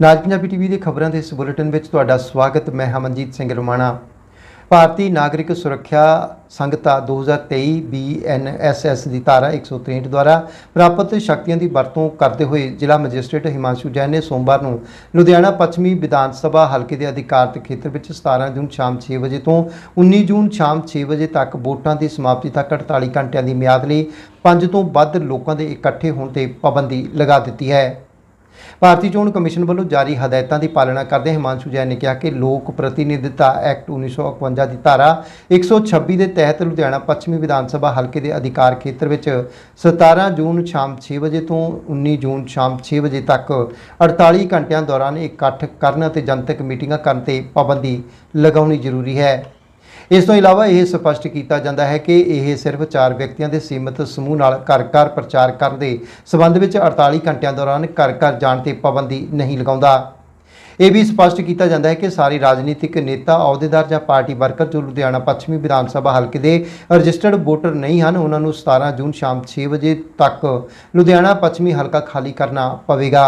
ਨਾਜ Punjabi TV ਦੇ ਖਬਰਾਂ ਦੇ ਇਸ ਬੁਲੇਟਿਨ ਵਿੱਚ ਤੁਹਾਡਾ ਸਵਾਗਤ, ਮੈਂ ਹਮਨਜੀਤ ਸਿੰਘ ਰਮਾਣਾ। ਭਾਰਤੀ ਨਾਗਰਿਕ ਸੁਰੱਖਿਆ ਸੰਗਤਾ 2023 ਬੀਐਨਐਸਐਸ ਦੀ ਧਾਰਾ 163 ਦੁਆਰਾ ਪ੍ਰਾਪਤ ਸ਼ਕਤੀਆਂ ਦੀ ਵਰਤੋਂ ਕਰਦੇ ਹੋਏ ਜ਼ਿਲ੍ਹਾ ਮੈਜਿਸਟ੍ਰੇਟ ਹਿਮਾਂਸ਼ੂ ਜੈਨ ਨੇ ਸੋਮਵਾਰ ਨੂੰ ਲੁਧਿਆਣਾ ਪੱਛਮੀ ਵਿਧਾਨ ਸਭਾ ਹਲਕੇ ਦੇ ਅਧਿਕਾਰਤ ਖੇਤਰ ਵਿੱਚ 17 ਜੂਨ ਸ਼ਾਮ 6 ਵਜੇ ਤੋਂ 19 ਜੂਨ ਸ਼ਾਮ 6 ਵਜੇ ਤੱਕ ਵੋਟਾਂ ਦੀ ਸਮਾਪਤੀ ਤੱਕ 48 ਘੰਟਿਆਂ ਦੀ ਮਿਆਦ ਲਈ ਪੰਜ ਤੋਂ ਵੱਧ ਲੋਕਾਂ ਦੇ ਇਕੱਠੇ ਹੋਣ ਤੇ ਪਾਬੰਦੀ ਲਗਾ ਦਿੱਤੀ ਹੈ। ਭਾਰਤੀ ਚੋਣ ਕਮਿਸ਼ਨ ਵੱਲੋਂ ਜਾਰੀ ਹਦਾਇਤਾਂ ਦੀ ਪਾਲਣਾ ਕਰਦੇ ਹਿਮਾਂਸ਼ੂ ਜੈਨ ਨੇ ਕਿਹਾ ਕਿ ਲੋਕ ਪ੍ਰਤੀਨਿਧਤਾ ਐਕਟ 1951 ਦੀ ਧਾਰਾ 126 ਦੇ ਤਹਿਤ ਲੁਧਿਆਣਾ ਪੱਛਮੀ ਵਿਧਾਨ ਸਭਾ ਹਲਕੇ ਦੇ ਅਧਿਕਾਰ ਖੇਤਰ ਵਿੱਚ 17 ਜੂਨ ਸ਼ਾਮ 6 ਵਜੇ ਤੋਂ 19 ਜੂਨ ਸ਼ਾਮ 6 ਵਜੇ ਤੱਕ 48 ਘੰਟਿਆਂ ਦੌਰਾਨ ਇਕੱਠ ਕਰਨ ਅਤੇ ਜਨਤਕ ਮੀਟਿੰਗਾਂ ਕਰਨ ਤੇ ਪਾਬੰਦੀ ਲਗਾਉਣੀ ਜ਼ਰੂਰੀ ਹੈ। ਇਸ ਤੋਂ ਇਲਾਵਾ ਇਹ ਸਪਸ਼ਟ ਕੀਤਾ ਜਾਂਦਾ ਹੈ ਕਿ ਇਹ ਸਿਰਫ ਚਾਰ ਵਿਅਕਤੀਆਂ ਦੇ ਸੀਮਿਤ ਸਮੂਹ ਨਾਲ ਘਰ-ਘਰ ਪ੍ਰਚਾਰ ਕਰਨ ਦੇ ਸਬੰਧ ਵਿੱਚ 48 ਘੰਟਿਆਂ ਦੌਰਾਨ ਘਰ-ਘਰ ਜਾਣ ਤੇ ਪਾਬੰਦੀ ਨਹੀਂ ਲਗਾਉਂਦਾ। ਇਹ ਵੀ ਸਪਸ਼ਟ ਕੀਤਾ ਜਾਂਦਾ ਹੈ ਕਿ ਸਾਰੇ ਰਾਜਨੀਤਿਕ ਨੇਤਾ, ਅਹੁਦੇਦਾਰ ਜਾਂ ਪਾਰਟੀ ਵਰਕਰ ਜੋ ਲੁਧਿਆਣਾ ਪੱਛਮੀ ਵਿਧਾਨ ਸਭਾ ਹਲਕੇ ਦੇ ਰਜਿਸਟਰਡ ਵੋਟਰ ਨਹੀਂ ਹਨ, ਉਹਨਾਂ ਨੂੰ 17 ਜੂਨ ਸ਼ਾਮ 6 ਵਜੇ ਤੱਕ ਲੁਧਿਆਣਾ ਪੱਛਮੀ ਹਲਕਾ ਖਾਲੀ ਕਰਨਾ ਪਵੇਗਾ।